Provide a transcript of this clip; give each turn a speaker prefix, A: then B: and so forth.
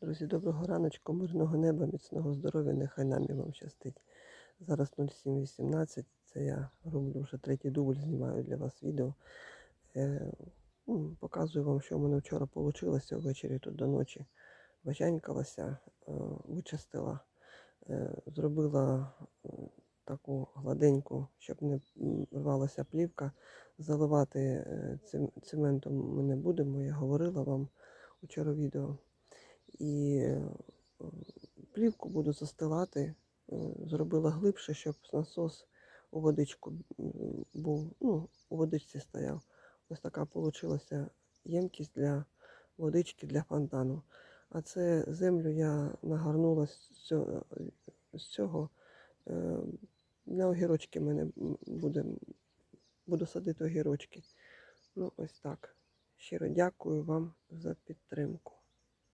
A: Друзі, доброго раночку, мирного неба, міцного здоров'я, нехай нам і вам щастить. Зараз 07.18, це я роблю вже третій дубль, знімаю для вас відео. Е, ну, показую вам, що в мене вчора вийшло ввечері тут до ночі. Важанькалася, е, вичистила, е, зробила е, таку гладеньку, щоб не рвалася плівка. Заливати е, цементом ми не будемо, я говорила вам вчора відео. І е, плівку буду застилати. е, Зробила глибше, щоб насос у водичку був, ну, у водичці стояв. Ось така вийшла ємкість для водички для фонтану. А це землю я нагорнула з цього, цього е, огірочки мене буде, буду садити огірочки. Ну, ось так. Щиро дякую вам за підтримку.